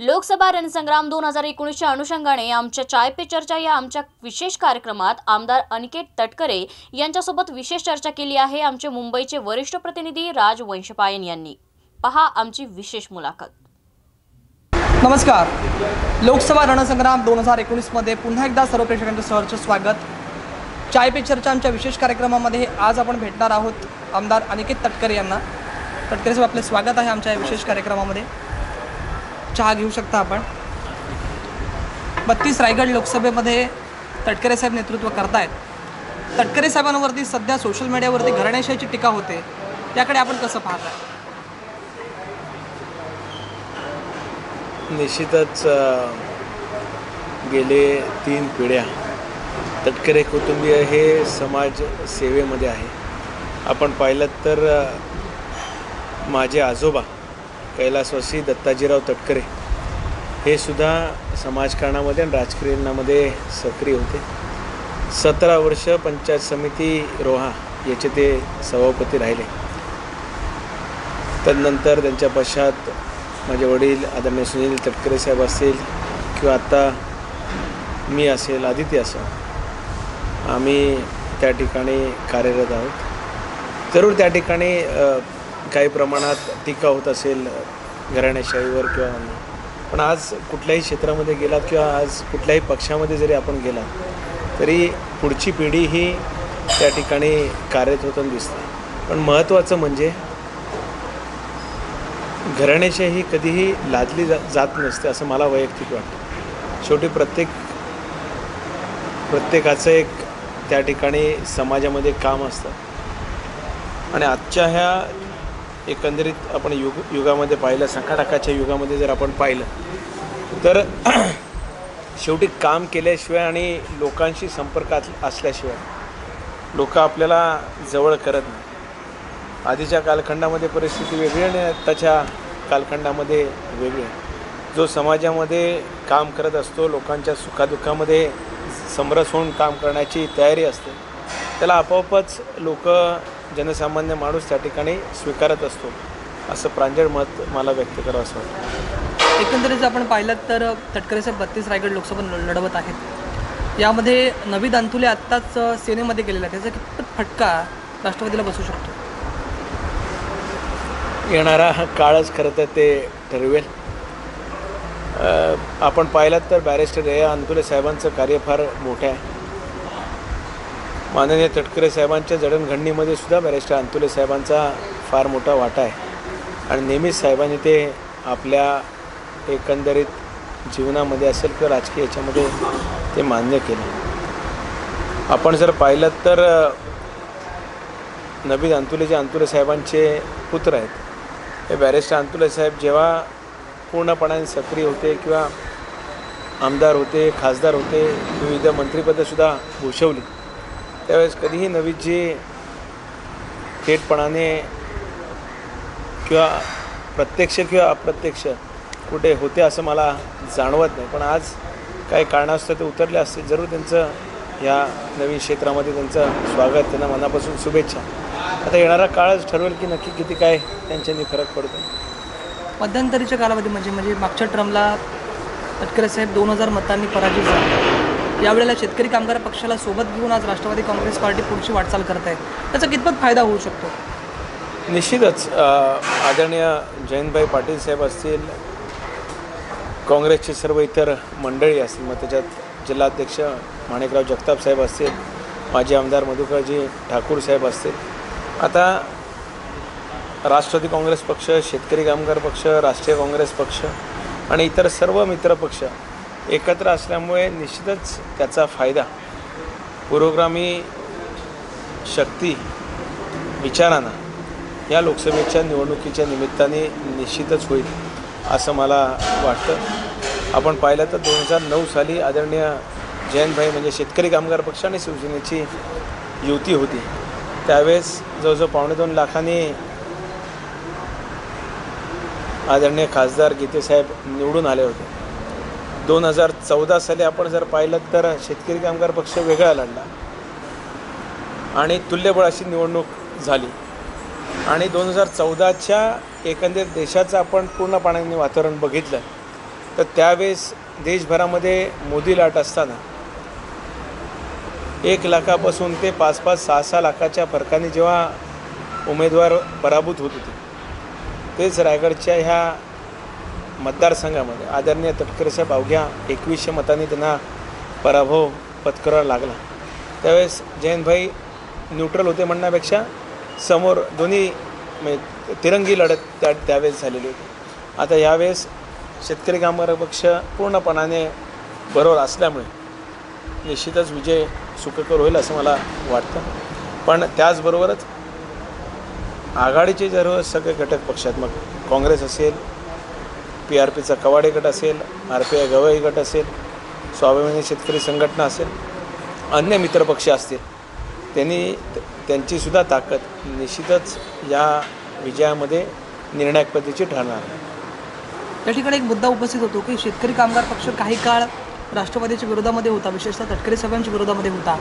लोकसभा रणसंग्राम दोन हजार एकोणीसच्या अनुषंगाने आमच्या चाय पे चर्चा या आमच्या विशेष कार्यक्रमात आमदार अनिकेत तटकरे यांच्यासोबत विशेष चर्चा केली आहे. आमचे मुंबईचे वरिष्ठ प्रतिनिधी राज वंशपायन यांनी. पहा आमची विशेष मुलाखत. नमस्कार. लोकसभा रणसंग्राम दोन हजार एकोणीसमध्ये पुन्हा एकदा सर्व प्रेक्षकांचं सहर्ष स्वागत. चाय पे चर्चा आमच्या विशेष कार्यक्रमामध्ये आज आपण भेटणार आहोत आमदार अनिकेत तटकरे यांना. तटकरे साहेब आपले स्वागत आहे आमच्या विशेष कार्यक्रमामध्ये. चहा घेऊ शकता आपण. बत्तीस रायगड लोकसभेमध्ये तटकरे साहेब नेतृत्व करतायत. तटकरे साहेबांवरती सध्या सोशल मीडियावरती घराण्याशाहीची टीका होते. त्याकडे आपण कसं पाहताय? निश्चितच गेले तीन पिढ्या तटकरे कुटुंबीय हे समाज सेवेमध्ये आहे. आपण पाहिलं तर माझे आजोबा कैलासवासी दत्ताजीराव तटकरे हे सुद्धा समाजकारणामध्ये आणि राजकारणामध्ये सक्रिय होते. सतरा वर्ष पंचायत समिती रोहा याचे ते सभापती राहिले. तदनंतर त्यांच्या पश्चात माझे वडील आदरणीय सुनील तटकरे साहेब असतील किंवा आत्ता मी असेल आदित्य असेल आम्ही त्या ठिकाणी कार्यरत आहोत. जरूर त्या ठिकाणी काही प्रमाणात टीका होत असेल घराण्याशाहीवर किंवा पण आज कुठल्याही क्षेत्रामध्ये गेलात किंवा आज कुठल्याही पक्षामध्ये जरी आपण गेलात तरी पुढची पिढी ही त्या ठिकाणी कार्यरत होताना दिसते. पण महत्त्वाचं म्हणजे घराण्याशाही कधीही लादली जा जात नसते असं मला वैयक्तिक वाटतं. शेवटी प्रत्येक प्रत्येकाचं एक त्या ठिकाणी समाजामध्ये काम असतं. आणि आजच्या ह्या एकंदरीत आपण युग युगामध्ये पाहिलं संकटाकाच्या युगामध्ये जर आपण पाहिलं तर शेवटी काम केल्याशिवाय आणि लोकांशी संपर्कात असल्याशिवाय लोक आपल्याला जवळ करत नाही आधीच्या कालखंडामध्ये परिस्थिती वेगळी आणि आत्ताच्या कालखंडामध्ये वेगळी. जो समाजामध्ये काम करत असतो लोकांच्या सुखादुःखामध्ये समरस होऊन काम करण्याची तयारी असते त्याला आपोआपच लोक जनसामान्य माणूस त्या ठिकाणी स्वीकारत असतो. असं प्रांजळ मत मला व्यक्त करावं असं वाटतं. एकंदरीत जर आपण पाहिलं तर तटकरे साहेब बत्तीस रायगड लोकसभा लढवत आहेत. यामध्ये नवीद अंतुले आत्ताच सेनेमध्ये गेलेला आहे त्याचा कितपत फटका राष्ट्रवादीला बसू शकतो? येणारा हा काळच खरं तर ते ठरवेल. आपण पाहिलात तर बॅरिस्टर या अंतुले साहेबांचं कार्य फार मोठं आहे माननीय तटकरे साहेबांच्या जडणघडणीमध्ये सुद्धा बॅरिस्टर अंतुले साहेबांचा फार मोठा वाटा आहे. आणि नेहमीच साहेबांनी ते आपल्या एकंदरीत जीवनामध्ये असेल किंवा राजकीय याच्यामध्ये ते मान्य केलं. आपण जर पाहिलं तर नबीद अंतुले जे अंतुले साहेबांचे पुत्र आहेत हे बॅरिस्टर अंतुले साहेब जेव्हा पूर्णपणाने सक्रिय होते किंवा आमदार होते खासदार होते विविध मंत्रिपदंसुद्धा भूषवली. त्यावेळेस कधीही नवीदजी थेटपणाने किंवा प्रत्यक्ष किंवा अप्रत्यक्ष कुठे होते असं मला जाणवत नाही. पण आज काही कारणास्तव ते उतरले असते जरूर त्यांचं या नवीन क्षेत्रामध्ये त्यांचं स्वागत त्यांना मनापासून शुभेच्छा. आता येणारा काळच ठरवेल की नक्की किती काय त्यांच्यानी फरक पडतो. मध्यंतरीच्या कालावधी म्हणजे म्हणजे मागच्या ट्रमला तटकरे साहेब दोन हजार मतांनी पराजित झाले. यावेळेला शेतकरी कामगार पक्षाला सोबत घेऊन आज राष्ट्रवादी काँग्रेस पार्टी पुढची वाटचाल करत आहे. त्याचा कितपत फायदा होऊ शकतो? निश्चितच आदरणीय जयंतभाई पाटील साहेब असतील काँग्रेसचे सर्व इतर मंडळी असतील मग त्याच्यात जिल्हाध्यक्ष माणिकराव जगताप साहेब असतील माजी आमदार मधुकरजी ठाकूर साहेब असतील. आता राष्ट्रवादी काँग्रेस पक्ष शेतकरी कामगार पक्ष राष्ट्रीय काँग्रेस पक्ष आणि इतर सर्व मित्रपक्ष एकत्र असल्यामुळे निश्चितच त्याचा फायदा. पुरोगामी शक्ती विचारांना या लोकसभेच्या निवडणुकीच्या निमित्ताने निश्चितच होईल असं मला वाटतं. आपण पाहिलं तर दोन हजार नऊ साली आदरणीय जयंतभाई म्हणजे शेतकरी कामगार पक्ष आणि शिवसेनेची युती होती. त्यावेळेस जवळजवळ पावणे दोन लाखांनी आदरणीय खासदार गीतेसाहेब निवडून आले होते. दोन हजार चौदा साली आपण जर पाहिलं तर शेतकरी कामगार पक्ष वेगळा लढला. आणि तुल्यबळाशी निवडणूक झाली. आणि दोन हजार चौदाच्या एकंदरीत देशाचं आपण पूर्णपणे वातावरण बघितलं तर त्यावेळेस देशभरामध्ये मोदी लाट असताना एक लाखापासून ते पाच पाच सहा सहा लाखाच्या फरकाने जेव्हा उमेदवार पराभूत होत होते तेच रायगडच्या ह्या मतदारसंघामध्ये आदरणीय तटकरेसाहेब अवघ्या एकवीसशे मतांनी त्यांना पराभव पत्करावा लागला. त्यावेळेस जयंतभाई न्यूट्रल होते म्हणण्यापेक्षा समोर दोन्ही म्हणजे तिरंगी लढत त्या त्यावेळेस झालेली होती. आता यावेळेस शेतकरी कामगार पक्ष पूर्णपणाने बरोबर असल्यामुळे निश्चितच विजय सुखकर होईल असं मला वाटतं. पण त्याचबरोबरच आघाडीचे जर सगळे घटक पक्षात मग काँग्रेस असेल पी आर पीचा कवाडे गट असेल आर पी आय गवई गट असेल स्वाभिमानी शेतकरी संघटना असेल अन्य मित्रपक्ष असतील त्यांनी त्यांचीसुद्धा ताकद निश्चितच या विजयामध्ये निर्णायक पद्धतीची ठरणार आहे. त्या ठिकाणी एक मुद्दा उपस्थित होतो की शेतकरी कामगार पक्ष काही काळ राष्ट्रवादीच्या विरोधामध्ये होता विशेषतः तटकरे साहेबांच्या विरोधामध्ये होता.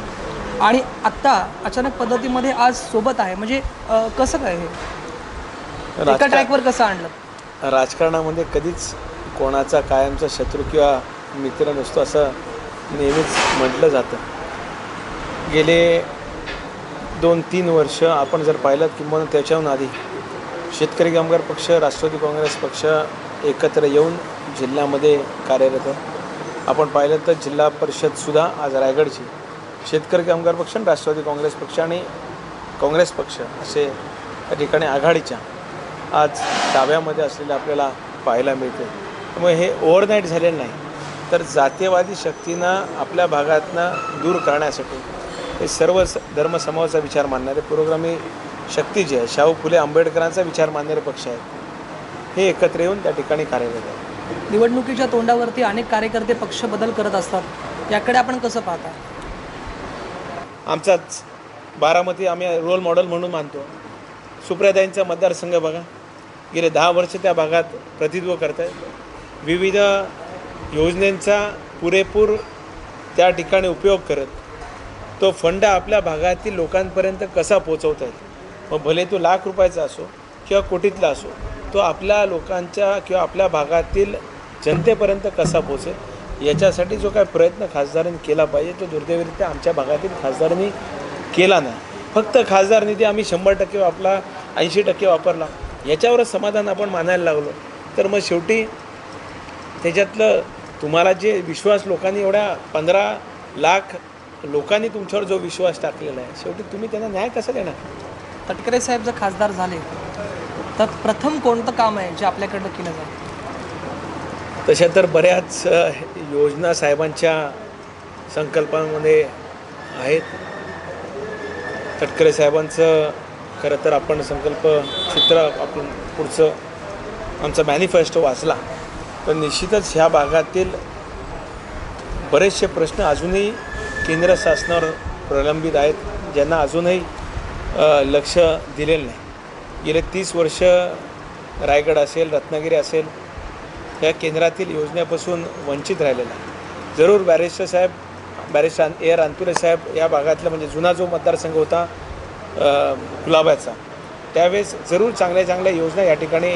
आणि आत्ता अचानक पद्धतीमध्ये आज सोबत आहे. म्हणजे कसं काय हे? एका ट्रॅकवर कसं आणलं? राजकारणामध्ये कधीच कोणाचा कायमचा शत्रू किंवा मित्र नसतो असं नेहमीच म्हटलं जातं. गेले दोन तीन वर्ष आपण जर पाहिलं किंवा त्याच्याहून आधी शेतकरी कामगार पक्ष राष्ट्रवादी काँग्रेस पक्ष एकत्र येऊन जिल्ह्यामध्ये कार्यरत आहे. आपण पाहिलं तर जिल्हा परिषदसुद्धा आज रायगडची शेतकरी कामगार पक्ष आणि राष्ट्रवादी काँग्रेस पक्ष आणि काँग्रेस पक्ष असे ठिकाणी आघाडीच्या आज डाव्यामध्ये असलेले आपल्याला पाहायला मिळते. त्यामुळे हे ओव्हरनाईट झालेलं नाही. तर जातीयवादी शक्तीनं आपल्या भागातनं दूर करण्यासाठी हे सर्व स- धर्मसमूहाचा विचार मानणारे पुरोगामी शक्ती जी आहे शाहू फुले आंबेडकरांचा विचार मानणारे पक्ष आहेत. हे एकत्र येऊन त्या ठिकाणी कार्यरत आहेत. निवडणुकीच्या तोंडावरती अनेक कार्यकर्ते पक्ष बदल करत असतात. याकडे आपण कसं पाहता? आमचाच बारामती आम्ही रोल मॉडेल म्हणून मानतो. सुप्रियाताईंचा मतदारसंघ बघा. गेले दहा वर्ष त्या भागात प्रतित्व करत आहेत विविध योजनेंचा पुरेपूर त्या ठिकाणी उपयोग करत तो फंड आपल्या भागातील लोकांपर्यंत कसा पोचवता येईल मग भले तो लाख रुपयाचा असो किंवा कोटीतला असो तो आपल्या लोकांच्या किंवा आपल्या भागातील जनतेपर्यंत कसा पोचेल याच्यासाठी जो काय प्रयत्न खासदारांनी केला पाहिजे तो दुर्दैवरित्या आमच्या भागातील खासदारांनी केला नाही. फक्त खासदार निधी आम्ही शंभर टक्के वापरला ऐंशी टक्के वापरला. याच्यावरच समाधान आपण मानायला लागलो. तर मग शेवटी त्याच्यातलं तुम्हाला जे विश्वास लोकांनी एवढ्या पंधरा लाख लोकांनी तुमच्यावर जो विश्वास टाकलेला आहे शेवटी तुम्ही त्यांना न्याय कसा देणार? तटकरे साहेब जर खासदार झाले तर प्रथम कोणतं काम आहे जे आपल्याकडनं केलं जाईल? तशा तर बऱ्याच योजना साहेबांच्या संकल्पांमध्ये आहेत. तटकरे साहेबांचं खरं तर आपण संकल्प चित्र आपण पुढचं आमचा मॅनिफेस्टो वाचला. तर निश्चितच ह्या भागातील बरेचसे प्रश्न अजूनही केंद्र शासनावर प्रलंबित आहेत ज्यांना अजूनही लक्ष दिलेलं नाही. गेले तीस वर्ष रायगड असेल रत्नागिरी असेल या केंद्रातील योजनेपासून वंचित राहिलेला आहे. जरूर बॅरिस्टर साहेब बॅरिस्टर ए आर अंतुरे साहेब या भागातला म्हणजे जुना जो मतदारसंघ होता गुलाबाचा. त्यावेळेस जरूर चांगल्या चांगल्या योजना या ठिकाणी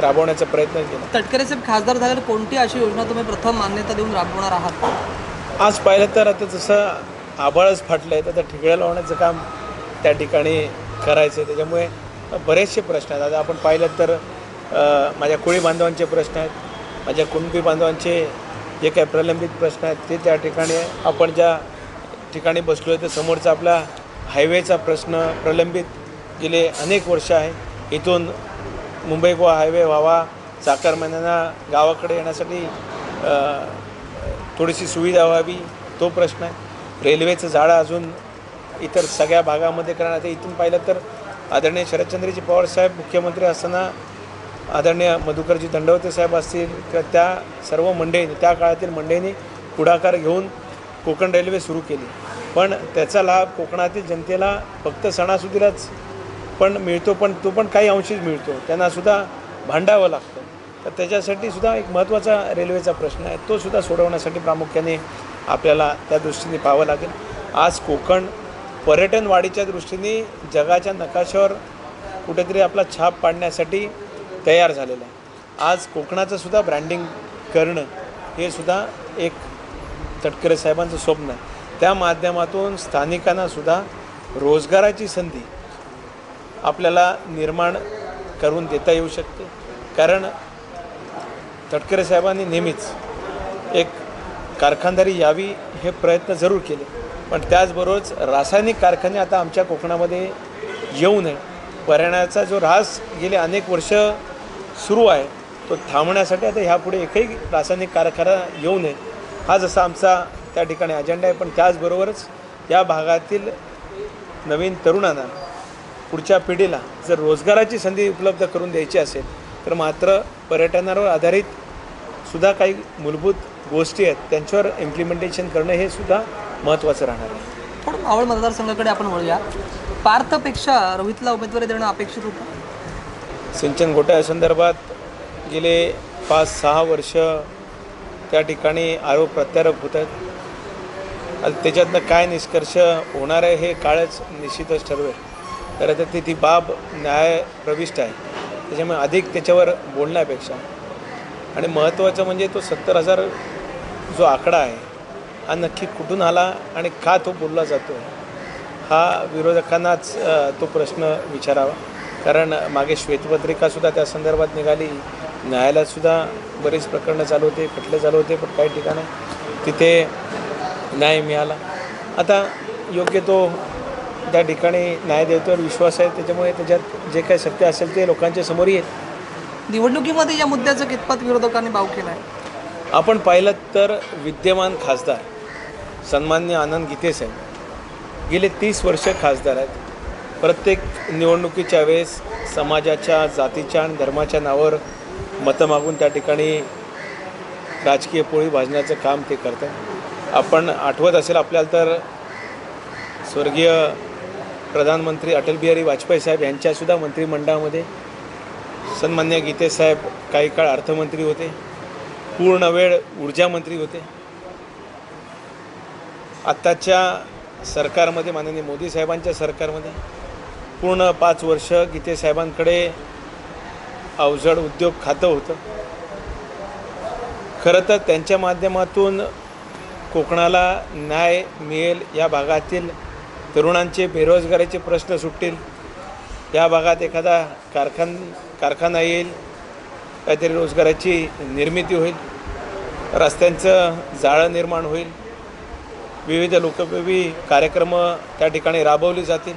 राबवण्याचा प्रयत्न केला. तटकरे साहेब खासदार झाल्यावर कोणती अशी योजना तुम्ही प्रथम मान्यता देऊन राबवणार आहात? आज पाहिलं तर आता जसं आभाळच फाटलं आहे तर ठिगळ्या लावण्याचं काम त्या ठिकाणी करायचं आहे त्याच्यामुळे बरेचसे प्रश्न आहेत. आता आपण पाहिलं तर माझ्या कोळी बांधवांचे प्रश्न आहेत. माझ्या कुणबी बांधवांचे जे काही प्रलंबित प्रश्न आहेत ते त्या ठिकाणी. आपण ज्या ठिकाणी बसलो आहे तर समोरचा आपला हायवेचा प्रश्न प्रलंबित गेले अनेक वर्ष आहे. इथून मुंबई गोवा हायवे व्हावा चाकरमान्यांना गावाकडे येण्यासाठी थोडीशी सुविधा व्हावी तो प्रश्न आहे. रेल्वेचं झाडं अजून इतर सगळ्या भागामध्ये करण्यात इथून पाहिलं तर आदरणीय शरदचंद्रजी पवार साहेब मुख्यमंत्री असताना आदरणीय मधुकरजी दंडवते साहेब असतील किंवा त्या सर्व मंडळींनी त्या काळातील मंडळींनी पुढाकार घेऊन कोकण रेल्वे सुरू केली. पण त्याचा लाभ कोकणातील जनतेला फक्त सणासुदीलाच पण मिळतो पण तो पण काही अंशीच मिळतो. त्यांनासुद्धा भांडावं लागतं. तर त्याच्यासाठी सुद्धा एक महत्त्वाचा रेल्वेचा प्रश्न आहे. तो सुद्धा सोडवण्यासाठी प्रामुख्याने आपल्याला त्या दृष्टीने पाहावं लागेल. आज कोकण पर्यटन वाढीच्या दृष्टीने जगाच्या नकाशावर कुठेतरी आपला छाप पाडण्यासाठी तयार झालेला आहे. आज कोकणाचं सुद्धा ब्रँडिंग करणं हे सुद्धा एक तटकरे साहेबांचं स्वप्न आहे. त्या माध्यमातून स्थानिकांना सुद्धा रोजगाराची संधी आपल्याला निर्माण करून देता येऊ शकते. कारण तटकरे साहेबांनी नेहमीच एक कारखानदारी यावी हे प्रयत्न जरूर केले. पण त्याचबरोबरच रासायनिक कारखाने आता आमच्या कोकणामध्ये येऊ नये. पर्यावरणाचा जो ऱ्हास गेले अनेक वर्ष सुरू आहे तो थांबण्यासाठी आता ह्यापुढे एकही रासायनिक कारखाना येऊ नये. हा जसा आमचा त्या ठिकाणी अजेंडा आहे. पण त्याचबरोबरच या भागातील नवीन तरुणांना पुढच्या पिढीला जर रोजगाराची संधी उपलब्ध करून द्यायची असेल तर मात्र पर्यटनावर आधारित सुद्धा काही मूलभूत गोष्टी आहेत. त्यांच्यावर इम्प्लिमेंटेशन करणं हे सुद्धा महत्त्वाचं राहणार आहे. थोडं मावळ मतदारसंघाकडे आपण वळूया. पार्थपेक्षा रोहितला उमेदवारी देणं अपेक्षित होतं? सिंचन घोटाळ्यासंदर्भात गेले पाच सहा वर्ष त्या ठिकाणी आरोप प्रत्यारोप होत आहेत. आणि त्याच्यातनं काय निष्कर्ष होणार आहे हे काळच निश्चितच ठरवेल. तर आता ती ती बाब न्याय प्रविष्ट आहे. त्याच्यामुळे अधिक त्याच्यावर बोलण्यापेक्षा. आणि महत्त्वाचं म्हणजे तो सत्तर हजार जो आकडा आहे हा नक्की कुठून आला आणि का तो बोलला जातो हा विरोधकांनाच तो प्रश्न विचारावा. कारण मागे श्वेतपत्रिकासुद्धा त्या संदर्भात निघाली. न्यायालयातसुद्धा बरीच प्रकरणं चालू होते खटले चालू होते पण काही ठिकाणी. तिथे न्याय मिळाला. आता योग्य तो त्या ठिकाणी न्यायदेवतेवर विश्वास आहे त्याच्यामुळे त्याच्यात जे काही सत्य असेल ते लोकांच्या समोर येईल निवडणुकीमध्ये या मुद्द्याचं कितपत विरोधकांनी बाव केला आहे आपण पाहिलं तर विद्यमान खासदार सन्मान्य आनंद गीते साहेब. गेले तीस वर्ष खासदार आहेत. प्रत्येक निवडणुकीच्या वेळेस समाजाच्या जातीच्या आणि धर्माच्या नावावर मतं मागून त्या ठिकाणी राजकीय पोळी भाजण्याचं काम ते करतात. आपण आठवत असेल आपल्याला तर स्वर्गीय प्रधानमंत्री अटल बिहारी वाजपेयी साहेब यांच्यासुद्धा मंत्रिमंडळामध्ये सन्मान्य गीतेसाहेब काही काळ अर्थमंत्री होते. पूर्ण वेळ ऊर्जा मंत्री होते. आत्ताच्या सरकारमध्ये माननीय मोदी साहेबांच्या सरकारमध्ये पूर्ण पाच वर्ष गीतेसाहेबांकडे अवजड उद्योग खातं होतं. खरं तर त्यांच्या माध्यमातून कोकणाला न्याय मिळेल या भागातील तरुणांचे बेरोजगारीचे प्रश्न सुटतील. या भागात एखादा कारखान कारखाना येईल. काहीतरी रोजगाराची निर्मिती होईल. रस्त्यांचं जाळं निर्माण होईल. विविध लोकोपयोगी कार्यक्रम त्या ठिकाणी राबवले जातील.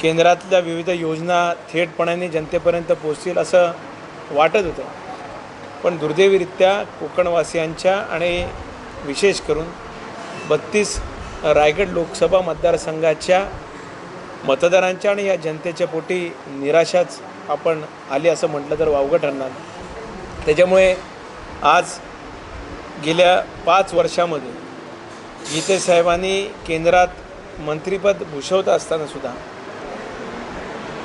केंद्रातल्या विविध योजना थेटपणाने जनतेपर्यंत पोचतील असं वाटत होतं. पण दुर्दैवीरित्या कोकणवासियांच्या आणि विशेष करून बत्तीस रायगड लोकसभा मतदारसंघाच्या मतदारांच्या आणि या जनतेच्या पोटी निराशाच आपण आली असं म्हटलं तर वावगं ठरणार. त्याच्यामुळे आज गेल्या पाच वर्षामध्ये गीते साहेबांनी केंद्रात मंत्रिपद भूषवत असतानासुद्धा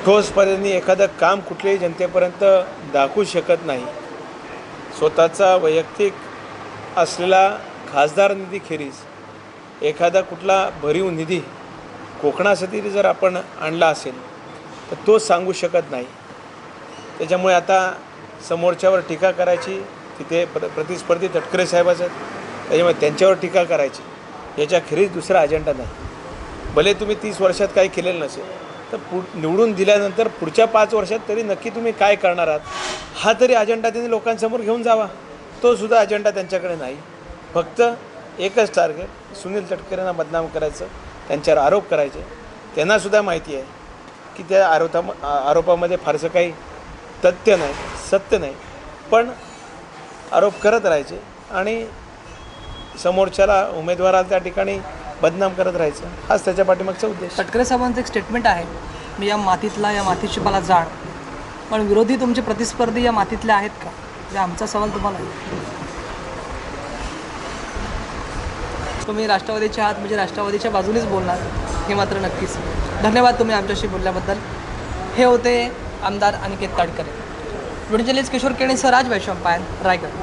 ठोसपर्यंत एखादं काम कुठल्याही जनतेपर्यंत दाखवू शकत नाही. स्वतःचा वैयक्तिक असलेला खासदार निधीखेरीज एखादा कुठला भरीव निधी कोकणासाठी जर आपण आणला असेल तर तो सांगू शकत नाही. त्याच्यामुळे आता समोरच्यावर टीका करायची तिथे प्र प्रतिस्पर्धी तटकरे साहेबाचं त्याच्यामुळे त्यांच्यावर टीका करायची. याच्याखेरीज दुसरा अजेंडा नाही. भले तुम्ही तीस वर्षात काही केलेलं नसेल तर पु निवडून दिल्यानंतर पुढच्या पाच वर्षात तरी नक्की तुम्ही काय करणार आहात? हा तरी अजेंडा त्यांनी लोकांसमोर घेऊन जावा. तो सुद्धा अजेंडा त्यांच्याकडे नाही. फक्त एकच टार्गेट सुनील तटकरेंना बदनाम करायचं त्यांच्यावर आरोप करायचे. त्यांनासुद्धा माहिती आहे की त्या आरोपा आरोपामध्ये फारसं काही तथ्य नाही सत्य नाही. पण आरोप करत राहायचे आणि समोरच्याला उमेदवाराला त्या ठिकाणी बदनाम करत राहायचं. हाच त्याच्या पाठीमागचा उद्देश. तटकरे साहेबांचं एक स्टेटमेंट आहे मी या मातीतला या मातीची मला जाण. पण विरोधी तुमचे प्रतिस्पर्धी या मातीतले आहेत का? म्हणजे आमचा सवाल तुम्हाला तुम्ही राष्ट्रवादीच्या आहात म्हणजे राष्ट्रवादीच्या बाजूनेच बोलणार हे मात्र नक्कीच. धन्यवाद तुम्ही आमच्याशी बोलल्याबद्दल. हे होते आमदार Aniket ताडकरे. Video Kishor Kene sir Raj Vaishampayan Raigad.